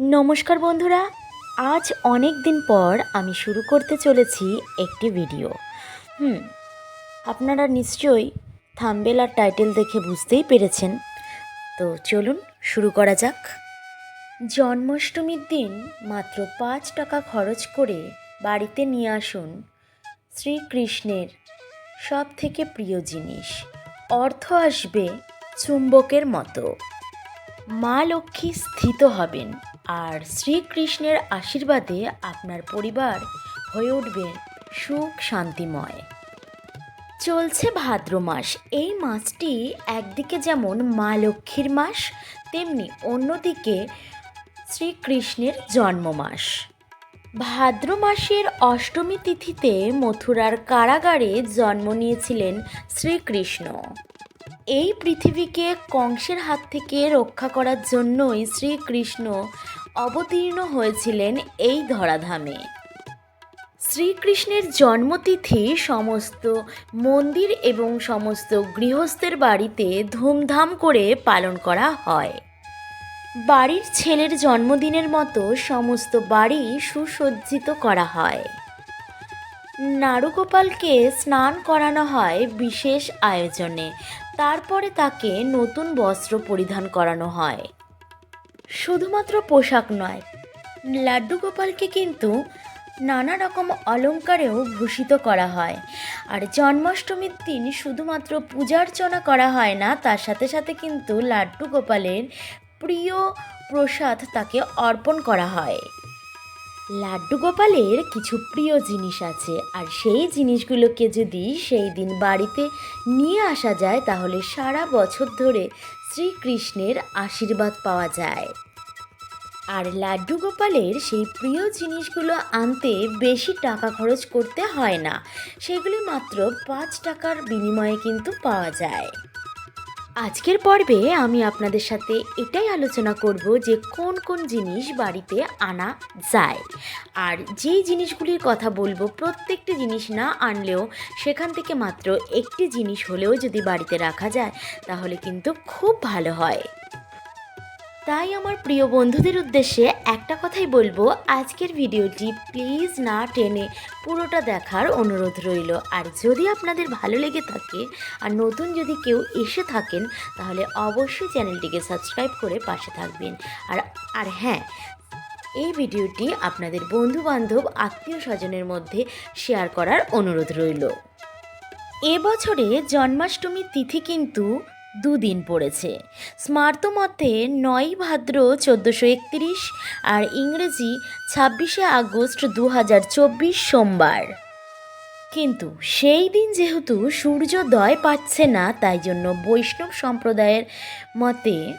নমস্কার বন্ধুরা, আজ অনেক দিন পর আমি শুরু করতে চলেছি একটি ভিডিও। হুম, আপনারা নিশ্চয়ই থাম্বেল আর টাইটেল দেখে বুঝতেই পেরেছেন। তো চলুন শুরু করা যাক। জন্মাষ্টমীর দিন মাত্র পাঁচ টাকা খরচ করে বাড়িতে নিয়ে আসুন শ্রীকৃষ্ণের সব থেকে প্রিয় জিনিস। অর্থ আসবে চুম্বকের মতো। মা লক্ষ্মী স্থিত হবেন। আর শ্রীকৃষ্ণের আশীর্বাদে আপনার পরিবার হয়ে উঠবে সুখ শান্তিময়। চলছে ভাদ্র মাস। এই মাসটি একদিকে যেমন মা লক্ষ্মীর মাস, তেমনি অন্যদিকে শ্রীকৃষ্ণের জন্ম মাস ভাদ্র মাসের অষ্টমী তিথিতে মথুরার কারাগারে জন্ম নিয়েছিলেন শ্রীকৃষ্ণ। এই পৃথিবীকে কংসের হাত থেকে রক্ষা করার জন্যই শ্রীকৃষ্ণ অবতীর্ণ হয়েছিলেন এই ধরাধামে। শ্রীকৃষ্ণের জন্মতিথি সমস্ত মন্দির এবং সমস্ত গৃহস্থের বাড়িতে ধুমধাম করে পালন করা হয়। বাড়ির ছেলের জন্মদিনের মতো সমস্ত বাড়ি সুসজ্জিত করা হয়। নারুগোপালকে স্নান করানো হয় বিশেষ আয়োজনে। তারপরে তাকে নতুন বস্ত্র পরিধান করানো হয়। শুধুমাত্র পোশাক নয়, লাড্ডু গোপালকে কিন্তু নানা রকম অলঙ্কারেও ভূষিত করা হয়। আর জন্মাষ্টমীর দিন শুধুমাত্র পূজার্চনা করা হয় না, তার সাথে সাথে কিন্তু লাড্ডু গোপালের প্রিয় প্রসাদ তাকে অর্পণ করা হয়। লাড্ডু গোপালের কিছু প্রিয় জিনিস আছে। আর সেই জিনিসগুলোকে যদি সেই দিন বাড়িতে নিয়ে আসা যায়, তাহলে সারা বছর ধরে শ্রীকৃষ্ণের আশীর্বাদ পাওয়া যায়। আর লাড্ডু গোপালের সেই প্রিয় জিনিসগুলো আনতে বেশি টাকা খরচ করতে হয় না। সেগুলি মাত্র পাঁচ টাকার বিনিময়ে কিন্তু পাওয়া যায়। আজকের পর্বে আমি আপনাদের সাথে এটাই আলোচনা করব যে কোন কোন জিনিস বাড়িতে আনা যায়। আর যেই জিনিসগুলির কথা বলব, প্রত্যেকটি জিনিস না আনলেও সেখান থেকে মাত্র একটি জিনিস হলেও যদি বাড়িতে রাখা যায়, তাহলে কিন্তু খুব ভালো হয়। তাই আমার প্রিয় বন্ধুদের উদ্দেশ্যে একটা কথাই বলব, আজকের ভিডিওটি প্লিজ না টেনে পুরোটা দেখার অনুরোধ রইল। আর যদি আপনাদের ভালো লেগে থাকে আর নতুন যদি কেউ এসে থাকেন, তাহলে অবশ্যই চ্যানেলটিকে সাবস্ক্রাইব করে পাশে থাকবেন। আর আর হ্যাঁ এই ভিডিওটি আপনাদের বন্ধু বান্ধব আত্মীয় স্বজনের মধ্যে শেয়ার করার অনুরোধ রইল। এবছরে জন্মাষ্টমীর তিথি কিন্তু দুদিন পড়েছে। স্মার্ত মতে নয় ভাদ্র চোদ্দোশো একত্রিশ আর ইংরেজি ছাব্বিশে আগস্ট দু হাজার চব্বিশ সোমবার। কিন্তু সেই দিন যেহেতু সূর্যোদয় পাচ্ছে না, তাই জন্য বৈষ্ণব সম্প্রদায়ের মতে,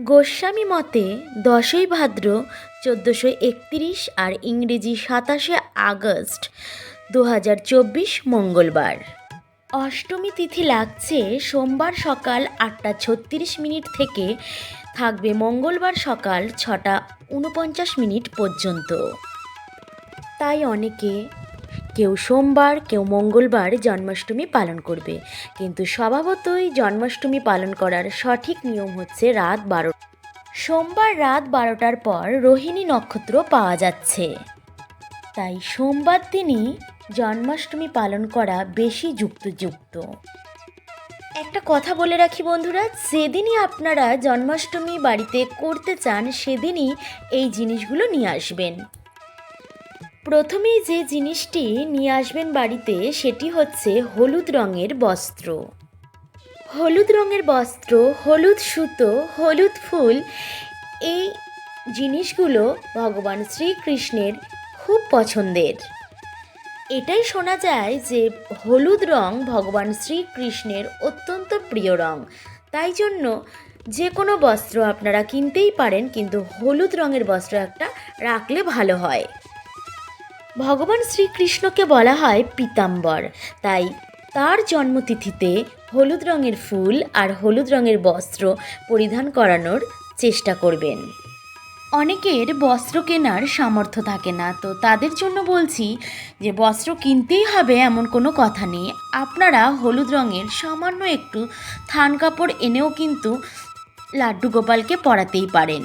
গোস্বামী মতে দশই ভাদ্র চোদ্দোশো একত্রিশ আর ইংরেজি সাতাশে আগস্ট দু হাজার চব্বিশ মঙ্গলবার। অষ্টমী তিথি লাগছে সোমবার সকাল আটটা ছত্রিশ মিনিট থেকে থাকবে মঙ্গলবার সকাল ছটা উনপঞ্চাশ মিনিট পর্যন্ত। তাই অনেকে কেউ সোমবার, কেউ মঙ্গলবার জন্মাষ্টমী পালন করবে। কিন্তু স্বভাবতই জন্মাষ্টমী পালন করার সঠিক নিয়ম হচ্ছে রাত বারো সোমবার রাত বারোটার পর রোহিণী নক্ষত্র পাওয়া যাচ্ছে। তাই সোমবার দিনই জন্মাষ্টমী পালন করা বেশি যুক্তযুক্ত। একটা কথা বলে রাখি বন্ধুরা, যেদিনই আপনারা জন্মাষ্টমী বাড়িতে করতে চান, সেদিনই এই জিনিসগুলো নিয়ে আসবেন। প্রথমেই যে জিনিসটি নিয়ে আসবেন বাড়িতে, সেটি হচ্ছে হলুদ রঙের বস্ত্র। হলুদ রঙের বস্ত্র, হলুদ সুতো, হলুদ ফুল, এই জিনিসগুলো ভগবান শ্রীকৃষ্ণের খুব পছন্দের। এটাই শোনা যায় যে হলুদ রং ভগবান শ্রীকৃষ্ণের অত্যন্ত প্রিয় রং। তাই জন্য যে কোনো বস্ত্র আপনারা কিনতেই পারেন, কিন্তু হলুদ রঙের বস্ত্র একটা রাখলে ভালো হয়। ভগবান শ্রীকৃষ্ণকে বলা হয় পীতাম্বর। তাই তার জন্মতিথিতে হলুদ রঙের ফুল আর হলুদ রঙের বস্ত্র পরিধান করানোর চেষ্টা করবেন। অনেকের বস্ত্র কেনার সামর্থ্য থাকে না, তো তাদের জন্য বলছি যে বস্ত্র কিনতেই হবে এমন কোনো কথা নেই। আপনারা হলুদ রঙের সামান্য একটু থান কাপড় এনেও কিন্তু লাড্ডু গোপালকে পরাতেই পারেন।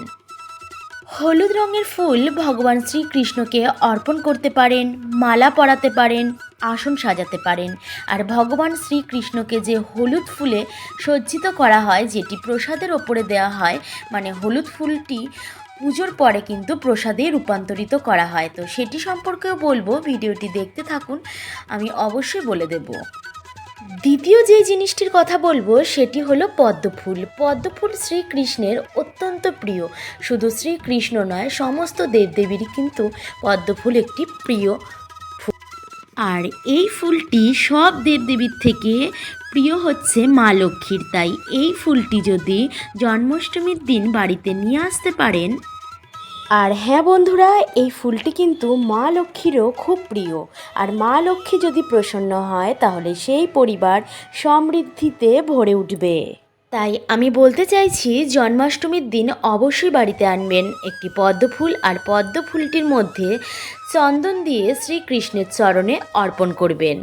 হলুদ রঙের ফুল ভগবান শ্রীকৃষ্ণকে অর্পণ করতে পারেন, মালা পরাতে পারেন, আসন সাজাতে পারেন। আর ভগবান শ্রীকৃষ্ণকে যে হলুদ ফুলে সজ্জিত করা হয়, যেটি প্রসাদের ওপরে দেওয়া হয় মানে হলুদ ফুলটি পুজোর পরে কিন্তু প্রসাদে রূপান্তরিত করা হয়। তো সেটি সম্পর্কেও বলব, ভিডিওটি দেখতে থাকুন, আমি অবশ্যই বলে দেবো। দ্বিতীয় যে জিনিসটির কথা বলব, সেটি হলো পদ্মফুল। পদ্মফুল শ্রীকৃষ্ণের অত্যন্ত প্রিয়। শুধু শ্রীকৃষ্ণ নয়, সমস্ত দেবদেবীরই কিন্তু পদ্মফুল একটি প্রিয় ফুল। আর এই ফুলটি সব দেবদেবীর থেকে প্রিয় হচ্ছে মা লক্ষ্মীর। তাই এই ফুলটি যদি জন্মাষ্টমীর দিন বাড়িতে নিয়ে আসতে পারেন আর হ্যাঁ বন্ধুরা, এই ফুলটি কিন্তু মা লক্ষ্মীরও খুব প্রিয়। আর মা লক্ষ্মী যদি প্রসন্ন হয়, তাহলে সেই পরিবার সমৃদ্ধিতে ভরে উঠবে। তাই আমি বলতে চাইছি, জন্মাষ্টমীর দিন অবশ্যই বাড়িতে আনবেন একটি পদ্ম ফুল আর পদ্ম ফুলটির মধ্যে চন্দন দিয়ে শ্রীকৃষ্ণের চরণে অর্পণ করবেন।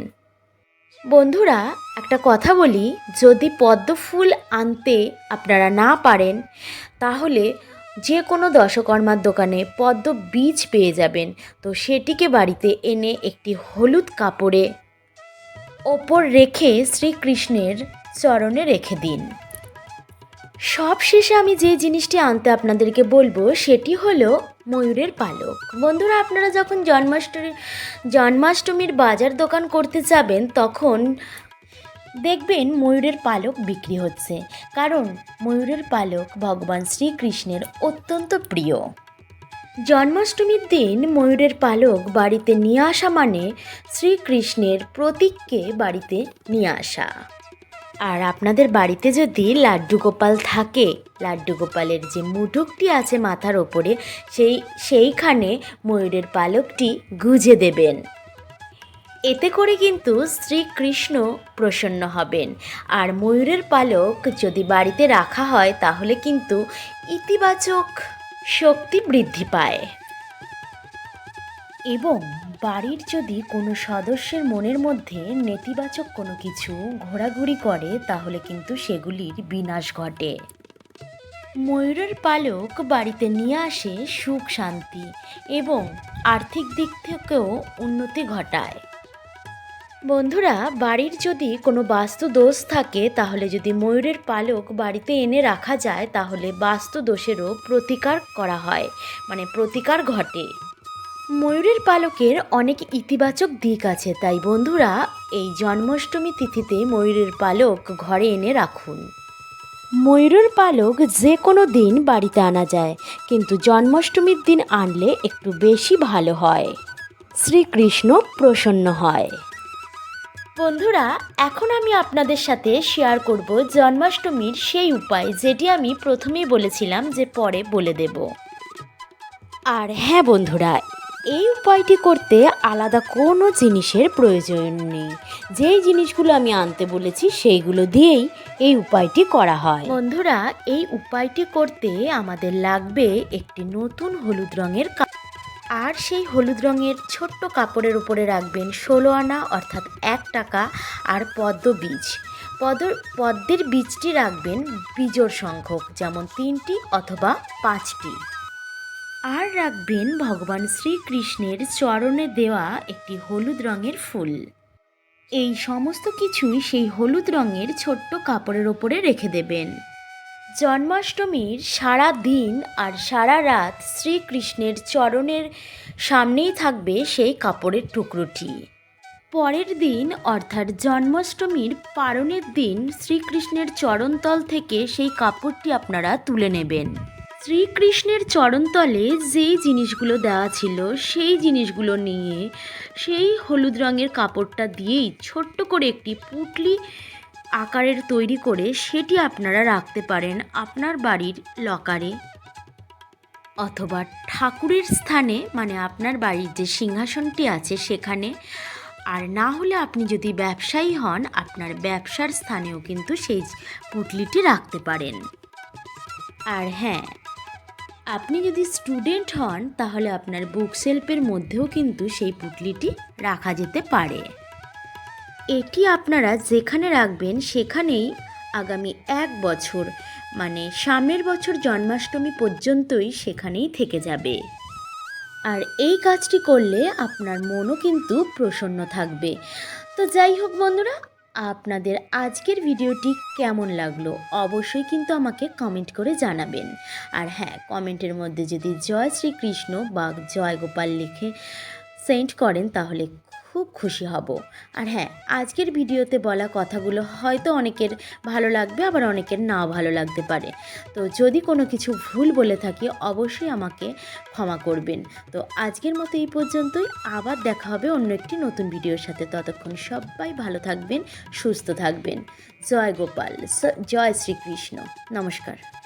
বন্ধুরা, একটা কথা বলি, যদি পদ্ম ফুল আনতে আপনারা না পারেন, তাহলে যে কোনো দশকর্মার দোকানে পদ্ম বীজ পেয়ে যাবেন। তো সেটিকে বাড়িতে এনে একটি হলুদ কাপড়ে ওপর রেখে শ্রীকৃষ্ণের চরণে রেখে দিন। সব শেষে আমি যে জিনিসটি আনতে আপনাদেরকে বলব, সেটি হলো ময়ূরের পালক। বন্ধুরা, আপনারা যখন জন্মাষ্টমী, জন্মাষ্টমীর বাজার দোকান করতে যাবেন, তখন দেখবেন ময়ূরের পালক বিক্রি হচ্ছে। কারণ ময়ূরের পালক ভগবান শ্রীকৃষ্ণের অত্যন্ত প্রিয়। জন্মাষ্টমীর দিন ময়ূরের পালক বাড়িতে নিয়ে আসা মানে শ্রীকৃষ্ণের প্রতীককে বাড়িতে নিয়ে আসা। আর আপনাদের বাড়িতে যদি লাড্ডু গোপাল থাকে, লাড্ডু গোপালের যে মুটুকটি আছে মাথার ওপরে, সেই, সেইখানে ময়ূরের পালকটি গুজে দেবেন। এতে করে কিন্তু শ্রীকৃষ্ণ প্রসন্ন হবেন। আর ময়ূরের পালক যদি বাড়িতে রাখা হয়, তাহলে কিন্তু ইতিবাচক শক্তি বৃদ্ধি পায়। এবং বাড়ির যদি কোনো সদস্যের মনের মধ্যে নেতিবাচক কোনো কিছু ঘোরাঘুরি করে, তাহলে কিন্তু সেগুলির বিনাশ ঘটে। ময়ূরের পালক বাড়িতে নিয়ে আসে সুখ শান্তি এবং আর্থিক দিক থেকেও উন্নতি ঘটায়। বন্ধুরা, বাড়ির যদি কোনো বাস্তু দোষ থাকে, তাহলে যদি ময়ূরের পালক বাড়িতে এনে রাখা যায়, তাহলে বাস্তু দোষেরও প্রতিকার করা হয় মানে প্রতিকার ঘটে। ময়ূরের পালকের অনেক ইতিবাচক দিক আছে, তাই বন্ধুরা, এই জন্মাষ্টমী তিথিতে ময়ূরের পালক ঘরে এনে রাখুন। ময়ূরের পালক যে কোনো দিন বাড়িতে আনা যায়, কিন্তু জন্মাষ্টমীর দিন আনলে একটু বেশি ভালো হয়। শ্রীকৃষ্ণ প্রসন্ন হয়। বন্ধুরা, এখন আমি আপনাদের সাথে শেয়ার করব জন্মাষ্টমীর সেই উপায় যেটি আমি প্রথমেই বলেছিলাম যে পরে বলে দেব। আর হ্যাঁ বন্ধুরা, এই উপায়টি করতে আলাদা কোনো জিনিসের প্রয়োজন নেই। যেই জিনিসগুলো আমি আনতে বলেছি সেইগুলো দিয়েই এই উপায়টি করা হয়। বন্ধুরা, এই উপায়টি করতে আমাদের লাগবে একটি নতুন হলুদ রঙের আর সেই হলুদ রঙের ছোট্ট কাপড়ের উপরে রাখবেন ষোলো আনা, অর্থাৎ এক টাকা, আর পদ্ম বীজ। পদ পদ্মের বীজটি রাখবেন বীজোর সংখ্যক, যেমন তিনটি অথবা পাঁচটি। আর রাখবেন ভগবান শ্রীকৃষ্ণের চরণে দেওয়া একটি হলুদ রঙের ফুল। এই সমস্ত কিছুই সেই হলুদ রঙের ছোট্ট কাপড়ের ওপরে রেখে দেবেন। জন্মাষ্টমীর সারা দিন আর সারা রাত শ্রীকৃষ্ণের চরণের সামনেই থাকবে সেই কাপড়ের টুকরোটি। পরের দিন, অর্থাৎ জন্মাষ্টমীর পারণের দিন, শ্রীকৃষ্ণের চরণতল থেকে সেই কাপড়টি আপনারা তুলে নেবেন। শ্রীকৃষ্ণের চরণতলে যেই জিনিসগুলো দেওয়া ছিল, সেই জিনিসগুলো নিয়ে সেই হলুদ রঙের কাপড়টা দিয়েই ছোট্ট করে একটি পুটলি আকারের তৈরি করে সেটি আপনারা রাখতে পারেন আপনার বাড়ির লকারে। অথবা ঠাকুরের স্থানে মানে আপনার বাড়ির যে সিংহাসনটি আছে সেখানে। আর না হলে আপনি যদি ব্যবসায়ী হন, আপনার ব্যবসার স্থানেও কিন্তু সেই পুটলিটি রাখতে পারেন। আর হ্যাঁ আপনি যদি স্টুডেন্ট হন, তাহলে আপনার বুক সেলফের মধ্যেও কিন্তু সেই পুটলিটি রাখা যেতে পারে। এটি আপনারা যেখানে রাখবেন সেখানেই আগামী এক বছর মানে সামনের বছর জন্মাষ্টমী পর্যন্তই সেখানেই থেকে যাবে। আর এই কাজটি করলে আপনার মনও কিন্তু প্রসন্ন থাকবে। তো যাই হোক বন্ধুরা, আপনাদের আজকের ভিডিওটি কেমন লাগল অবশ্যই কিন্তু আমাকে কমেন্ট করে জানাবেন। আর হ্যাঁ কমেন্টের মধ্যে যদি জয় শ্রীকৃষ্ণ বা জয় গোপাল লিখে সেন্ড করেন তাহলে খুব খুশি হব। আর হ্যাঁ আজকের ভিডিওতে বলা কথাগুলো হয়তো অনেকের ভালো লাগবে, আবার অনেকের নাও ভালো লাগতে পারে। তো যদি কোনো কিছু ভুল বলে থাকি, অবশ্যই আমাকে ক্ষমা করবেন। তো আজকের মতো এই পর্যন্তই। আবার দেখা হবে অন্য একটি নতুন ভিডিওর সাথে। ততক্ষণ সবাই ভালো থাকবেন, সুস্থ থাকবেন। জয় গোপাল জয় শ্রীকৃষ্ণ। নমস্কার।